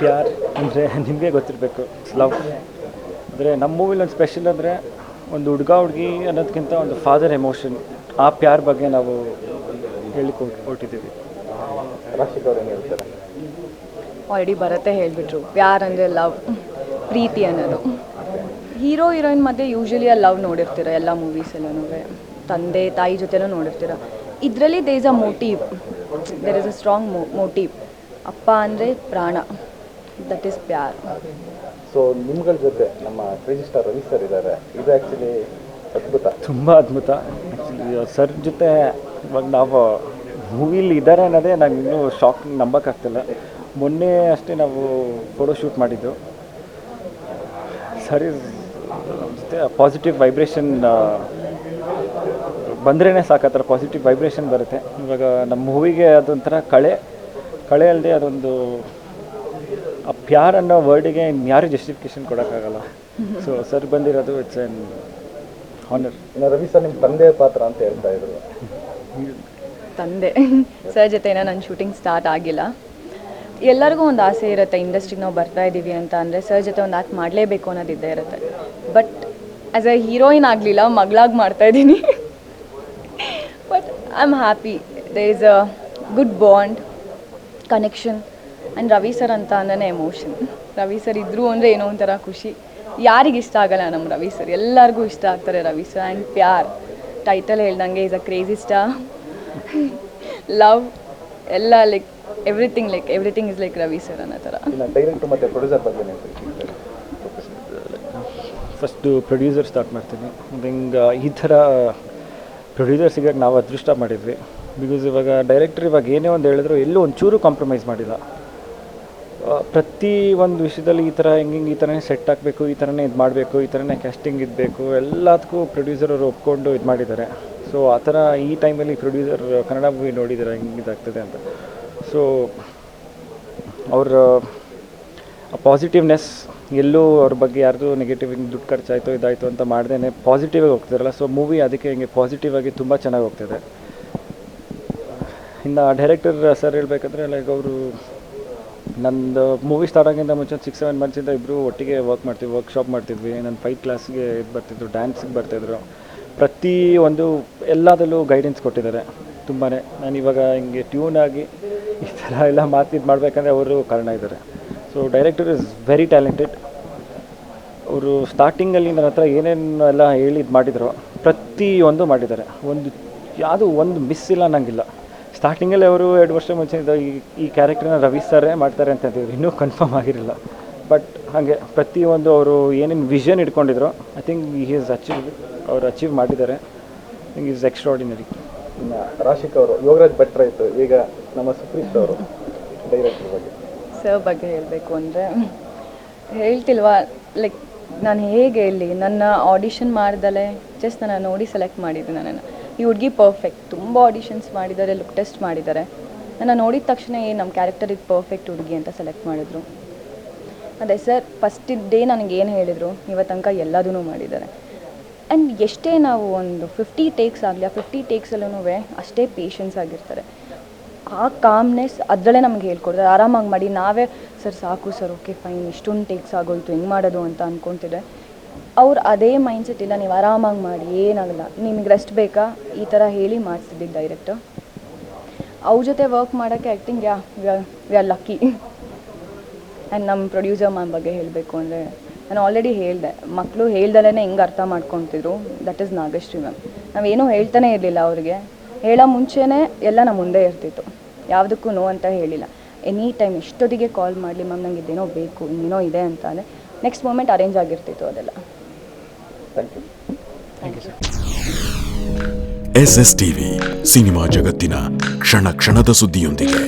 ಪ್ಯಾರ್ ಅಂದರೆ ನಿಮಗೆ ಗೊತ್ತಿರಬೇಕು. ಲವ್ ಅಂದರೆ ನಮ್ಮ ಮೂವಿಲಿ ಒಂದು ಸ್ಪೆಷಲ್ ಅಂದರೆ ಒಂದು ಹುಡುಗ ಹುಡುಗಿ ಅನ್ನೋದಕ್ಕಿಂತ ಒಂದು ಫಾದರ್ ಎಮೋಷನ್ ಆ ಪ್ಯಾರ್ ಬಗ್ಗೆ ನಾವು ಹೇಳಿಕೊಟ್ಟಿದ್ದೀವಿ ಆಲ್ರೆಡಿ ಬರತ್ತೆ ಹೇಳಿಬಿಟ್ರು. ಪ್ಯಾರ್ ಅಂದರೆ ಲವ್. ಪ್ರೀತಿ ಅನ್ನೋದು. ಹೀರೋ ಹೀರೋಯಿನ್ ಮಧ್ಯೆ ಯೂಶಲಿ ಆ ಲವ್ ನೋಡಿರ್ತೀರ ಎಲ್ಲ ಮೂವೀಸಲ್ಲೂ ತಂದೆ ತಾಯಿ ಜೊತೆನೂ ನೋಡಿರ್ತೀರ. ಇದರಲ್ಲಿ there is a motive there is a strong motive ಅಪ್ಪ ಅಂದರೆ ಪ್ರಾಣ. ದಟ್ ಈಸ್ ಪ್ಯಾರ್ ಸೊ ನಿಮ್ಗಳ ಜೊತೆ ನಮ್ಮ ರಿಜಿಸ್ಟರ್ ಸ್ಟಾರ್ ರವಿ ಸರ್ ಇದ್ದಾರೆ. ಇದು ಆ್ಯಕ್ಚುಲಿ ಅದ್ಭುತ. ತುಂಬ ಅದ್ಭುತ. ಆ್ಯಕ್ಚುಲಿ ಸರ್ ಜೊತೆ ಇವಾಗ ನಾವು ಮೂವಿಲಿ ಇದ್ದಾರೆ ಅನ್ನೋದೇ ನಂಗೆ ಇನ್ನೂ ಶಾಕ್ ನಂಬಕ್ಕಾಗ್ತಿಲ್ಲ ಮೊನ್ನೆ ಅಷ್ಟೇ ನಾವು ಫೋಟೋ ಶೂಟ್ ಮಾಡಿದ್ದು. ಸರ್ ಜೊತೆ ಪಾಸಿಟಿವ್ ವೈಬ್ರೇಷನ್ ಬಂದ್ರೇ ಸಾಕು ಆ ಥರ ಪಾಸಿಟಿವ್ ವೈಬ್ರೇಷನ್ ಬರುತ್ತೆ. ಇವಾಗ ನಮ್ಮ ಮೂವಿಗೆ ಅದೊಂಥರ ಕಳೆ ಕಳೆ ಅಲ್ಲದೆ ಅದೊಂದು ಆ ಪ್ಯಾರ್ ಅನ್ನೋ ವರ್ಡಿಗೆ ಯಾರು ಜಸ್ಟಿಫಿಕೇಶನ್ ಕೊಡೋಕ್ಕಾಗಲ್ಲ. ಸೊ ಸರ್ ಬಂದಿರೋದು ಇಟ್ಸ್ ಎನ್ ಹಾನರ್ ಇನ್ನು ರವಿ ಸರ್ ನಿಮ್ಮ ತಂದೆ ಪಾತ್ರ ಅಂತ ಹೇಳ್ತಾ ಇದ್ರು. ತಂದೆ. ಸರ್ ಜೊತೆ ಏನೋ ನನ್ನ ಶೂಟಿಂಗ್ ಸ್ಟಾರ್ಟ್ ಆಗಿಲ್ಲ. ಎಲ್ಲರಿಗೂ ಒಂದು ಆಸೆ ಇರುತ್ತೆ ಇಂಡಸ್ಟ್ರಿಗೆ ನಾವು ಬರ್ತಾ ಇದ್ದೀವಿ ಅಂತ ಅಂದರೆ ಸರ್ ಜೊತೆ ಒಂದು ಆ್ಯಕ್ಟ್ ಮಾಡಲೇಬೇಕು ಅನ್ನೋದು ಇದ್ದೇ ಇರುತ್ತೆ. ಬಟ್ ಆ್ಯಸ್ ಅ ಹೀರೋಯಿನ್ ಆಗಲಿಲ್ಲ ಮಗಳಾಗಿ ಮಾಡ್ತಾ ಇದ್ದೀನಿ but I am happy they is a good bond connection and Ravi sir ಅಂತ ಅಂದ್ರೆ ಎಮೋಷನ್ ರವಿ ಸರ್ ಇದ್ದರು ಅಂದರೆ ಏನೋ ಒಂಥರ ಖುಷಿ. ಯಾರಿಗೆ ಇಷ್ಟ ಆಗಲ್ಲ ನಮ್ಮ ರವಿ ಸರ್ ಎಲ್ಲರಿಗೂ ಇಷ್ಟ ಆಗ್ತಾರೆ Ravi sir and Pyaar. Title ಹೇಳ್ದಂಗೆ is a crazy star love ಎಲ್ಲ like everything like everything is like Ravi sir ಅನ್ನೋ ಥರ. ಫಸ್ಟು ಪ್ರೊಡ್ಯೂಸರ್ ಸ್ಟಾರ್ಟ್ ಮಾಡ್ತೀನಿ. ಹಿಂಗೆ ಈ ಥರ ಪ್ರೊಡ್ಯೂಸರ್ ಸಿಗೋಕ್ಕೆ ನಾವು ಅದೃಷ್ಟ ಮಾಡಿದ್ವಿ. ಬಿಕಾಸ್ ಇವಾಗ ಡೈರೆಕ್ಟರ್ ಇವಾಗ ಏನೇ ಒಂದು ಹೇಳಿದ್ರು ಎಲ್ಲೂ ಒಂಚೂರು ಕಾಂಪ್ರಮೈಸ್ ಮಾಡಿಲ್ಲ. ಪ್ರತಿ ಒಂದು ವಿಷಯದಲ್ಲಿ ಈ ಥರ ಹೆಂಗೆ ಈ ಥರನೇ ಸೆಟ್ ಹಾಕಬೇಕು, ಈ ಥರನೇ ಇದು ಮಾಡಬೇಕು, ಈ ಥರನೇ ಕ್ಯಾಸ್ಟಿಂಗ್ ಇದ್ಬೇಕು, ಎಲ್ಲದಕ್ಕೂ ಪ್ರೊಡ್ಯೂಸರ್ ಅವರು ಒಪ್ಕೊಂಡು ಇದು ಮಾಡಿದ್ದಾರೆ. ಸೊ ಆ ಥರ ಈ ಟೈಮಲ್ಲಿ ಪ್ರೊಡ್ಯೂಸರ್ ಕನ್ನಡ ಮೂವಿ ನೋಡಿದ್ದಾರೆ, ಹೆಂಗೆ ಇದಾಗ್ತದೆ ಅಂತ. ಸೊ ಅವರ ಪಾಸಿಟಿವ್ನೆಸ್ ಎಲ್ಲೂ ಅವ್ರ ಬಗ್ಗೆ ಯಾರ್ದು ನೆಗೆಟಿವ್ ಹಿಂಗೆ ದುಡ್ಡು ಖರ್ಚಾಯಿತು, ಇದಾಯಿತು ಅಂತ ಮಾಡ್ದೇ ಪಾಸಿಟಿವ್ ಆಗಿ ಹೋಗ್ತಿದಾರಲ್ಲ. ಸೊ ಮೂವಿ ಅದಕ್ಕೆ ಹಿಂಗೆ ಪಾಸಿಟಿವ್ ಆಗಿ ತುಂಬ ಚೆನ್ನಾಗಿ ಹೋಗ್ತಿದೆ. ಇನ್ನು ಡೈರೆಕ್ಟರ್ ಸರ್ ಹೇಳಬೇಕಂದ್ರೆ ಲೈಕ್ ಅವರು ನಂದು ಮೂವಿ ಸ್ಟಾರ್ಟ್ ಆಗಿಂದ ಮುಂಚೆ ಸಿಕ್ಸ್ ಸೆವೆನ್ ಮಂತ್ಸಿಂದ ಇಬ್ಬರು ಒಟ್ಟಿಗೆ ವರ್ಕ್ ಮಾಡ್ತೀವಿ ವರ್ಕ್ಶಾಪ್ ಮಾಡ್ತಿದ್ವಿ. ನನ್ನ ಫೈಟ್ ಕ್ಲಾಸ್ಗೆ ಇದು ಬರ್ತಿದ್ರು ಡ್ಯಾನ್ಸಿಗೆ ಬರ್ತಿದ್ರು. ಪ್ರತಿ ಒಂದು ಎಲ್ಲದರಲ್ಲೂ ಗೈಡೆನ್ಸ್ ಕೊಟ್ಟಿದ್ದಾರೆ ತುಂಬಾ ನಾನು ಇವಾಗ ಹಿಂಗೆ ಟ್ಯೂನ್ ಆಗಿ ಈ ಥರ ಎಲ್ಲ ಮಾತು ಇದು ಮಾಡಬೇಕಂದ್ರೆ ಅವರು ಕಾರಣ ಇದ್ದಾರೆ. So director is very talented ಅವರು ಸ್ಟಾರ್ಟಿಂಗಲ್ಲಿ ನನ್ನ ಹತ್ರ ಏನೇನು ಎಲ್ಲ ಹೇಳಿ ಇದು ಮಾಡಿದ್ರು. ಪ್ರತಿಯೊಂದು ಮಾಡಿದ್ದಾರೆ. ಒಂದು ಯಾವುದು, ಒಂದು ಮಿಸ್ ಇಲ್ಲ ಅನ್ನಂಗಿಲ್ಲ ಸ್ಟಾರ್ಟಿಂಗಲ್ಲಿ ಅವರು ಎರಡು ವರ್ಷ ಮುಂಚೆ ಈ ಈ ಕ್ಯಾರೆಕ್ಟರ್ನ ರವಿ ಸರೇ ಮಾಡ್ತಾರೆ ಅಂತ ಅಂತಿದ್ರು ಇನ್ನೂ ಕನ್ಫರ್ಮ್ ಆಗಿರಲಿಲ್ಲ. ಬಟ್ ಹಾಗೆ ಪ್ರತಿಯೊಂದು ಅವರು ಏನೇನು ವಿಷನ್ ಇಟ್ಕೊಂಡಿದ್ರು ಐ ಥಿಂಕ್ ಈ ಈಸ್ ಅಚೀವ್ ಅವರು ಅಚೀವ್ ಮಾಡಿದ್ದಾರೆ. ಥಿಂಕ್ ಈಸ್ ಎಕ್ಸ್ಟ್ರಾಡಿನರಿ ಇನ್ನು ರಾಶಿಕ್ ಅವರು ಯೋಗರಾಜ್ ಭಟ್ರ ಇತ್ತು ಈಗ ನಮ್ಮ ಸುಪ್ರೀತ್ ಅವರು ಡೈರೆಕ್ಟರ್ ಬಗ್ಗೆ. ಸರ್ ಬಗ್ಗೆ ಹೇಳಬೇಕು ಅಂದರೆ ಹೇಳ್ತಿಲ್ವಾ ಲೈಕ್ ನಾನು ಹೇಗೆ ಹೇಳಿ ನನ್ನ ಆಡಿಷನ್ ಮಾಡಿದಲೆ ಜಸ್ಟ್ ನಾನು ನೋಡಿ ಸೆಲೆಕ್ಟ್ ಮಾಡಿದ್ದೆ ನನ್ನನ್ನು. ಈ ಹುಡುಗಿ ಪರ್ಫೆಕ್ಟ್ ತುಂಬ ಆಡಿಷನ್ಸ್ ಮಾಡಿದ್ದಾರೆ ಲುಕ್ ಟೆಸ್ಟ್ ಮಾಡಿದ್ದಾರೆ. ನನ್ನ ನೋಡಿದ ತಕ್ಷಣ ಏನು ನಮ್ಮ ಕ್ಯಾರೆಕ್ಟರ್ ಇದು ಪರ್ಫೆಕ್ಟ್ ಹುಡುಗಿ ಅಂತ ಸೆಲೆಕ್ಟ್ ಮಾಡಿದ್ರು. ಅದೇ ಸರ್ ಫಸ್ಟ್ ಡೇ ನನಗೆ ಏನು ಹೇಳಿದರು? ಇವತ್ತು ತನಕ ಎಲ್ಲದೂ ಮಾಡಿದ್ದಾರೆ. ಆ್ಯಂಡ್ ಎಷ್ಟೇ ನಾವು ಒಂದು ಫಿಫ್ಟಿ ಟೇಕ್ಸ್ ಆಗಲಿ, ಆ ಫಿಫ್ಟಿ ಟೇಕ್ಸಲ್ಲೂ ಅಷ್ಟೇ ಪೇಷನ್ಸ್ ಆಗಿರ್ತಾರೆ. ಆ ಕಾಮ್ನೆಸ್ ಅದರಲ್ಲೇ ನಮ್ಗೆ ಹೇಳ್ಕೊಡ್ತಾರೆ. ಆರಾಮಾಗಿ ಮಾಡಿ, ನಾವೇ, ಸರ್, ಸಾಕು, ಸರ್ ಓಕೆ ಫೈನ್ ಇಷ್ಟೊಂದು ಟೇಕ್ಸ್ ಆಗೋಯ್ತು, ಹೆಂಗೆ ಮಾಡೋದು? ಅಂತ ಅಂದ್ಕೊತಿದ್ರೆ ಅವ್ರು ಅದೇ ಮೈಂಡ್ಸೆಟ್ ಇಲ್ಲ ನೀವು ಆರಾಮಾಗಿ ಮಾಡಿ, ಏನಾಗಲ್ಲ. ನಿಮಗೆ ರೆಸ್ಟ್ ಬೇಕಾ? ಈ ಥರ ಹೇಳಿ ಮಾಡಿಸ್ತಿದ್ದಿದ್ದು ಡೈರೆಕ್ಟು ಅವ್ರ ಜೊತೆ ವರ್ಕ್ ಮಾಡೋಕ್ಕೆ acting yeah? We are lucky and ನಮ್ಮ ಪ್ರೊಡ್ಯೂಸರ್ ಮ್ಯಾಮ್ ಬಗ್ಗೆ ಹೇಳಬೇಕು ಅಂದರೆ, ನಾನು ಆಲ್ರೆಡಿ ಹೇಳಿದೆ. ಮಕ್ಕಳು ಹೇಳ್ದಲೇ ಹೆಂಗೆ ಅರ್ಥ ಮಾಡ್ಕೊತಿದ್ರು? ದಟ್ ಈಸ್ ನಾಗಶ್ರೀ ಮ್ಯಾಮ್ ನಾವೇನೂ ಹೇಳ್ತಾನೆ ಇರಲಿಲ್ಲ ಅವರಿಗೆ. ಹೇಳೋ ಮುಂಚೆನೇ ಎಲ್ಲ ನಮ್ಮ ಮುಂದೆ ಇರ್ತಿತ್ತು. ಯಾವುದಕ್ಕೂ ನೋ ಅಂತ ಹೇಳಿಲ್ಲ. ಎನಿ ಟೈಮ್ ಎಷ್ಟೊತ್ತಿಗೆ ಕಾಲ್ ಮಾಡಲಿ ಮ್ಯಾಮ್ ನಂಗೆ ಇದೇನೋ ಬೇಕು, ಇನ್ನೇನೋ ಇದೆ ಅಂತ ಅಂದರೆ ನೆಕ್ಸ್ಟ್ ಮೂಮೆಂಟ್ ಅರೇಂಜ್ ಆಗಿರ್ತಿತ್ತು ಅದೆಲ್ಲ. Thank you thank you sir S S TV cinema ಜಗತ್ತಿನ ಕ್ಷಣ ಕ್ಷಣದ ಸುದ್ದಿಯೊಂದಿಗೆ.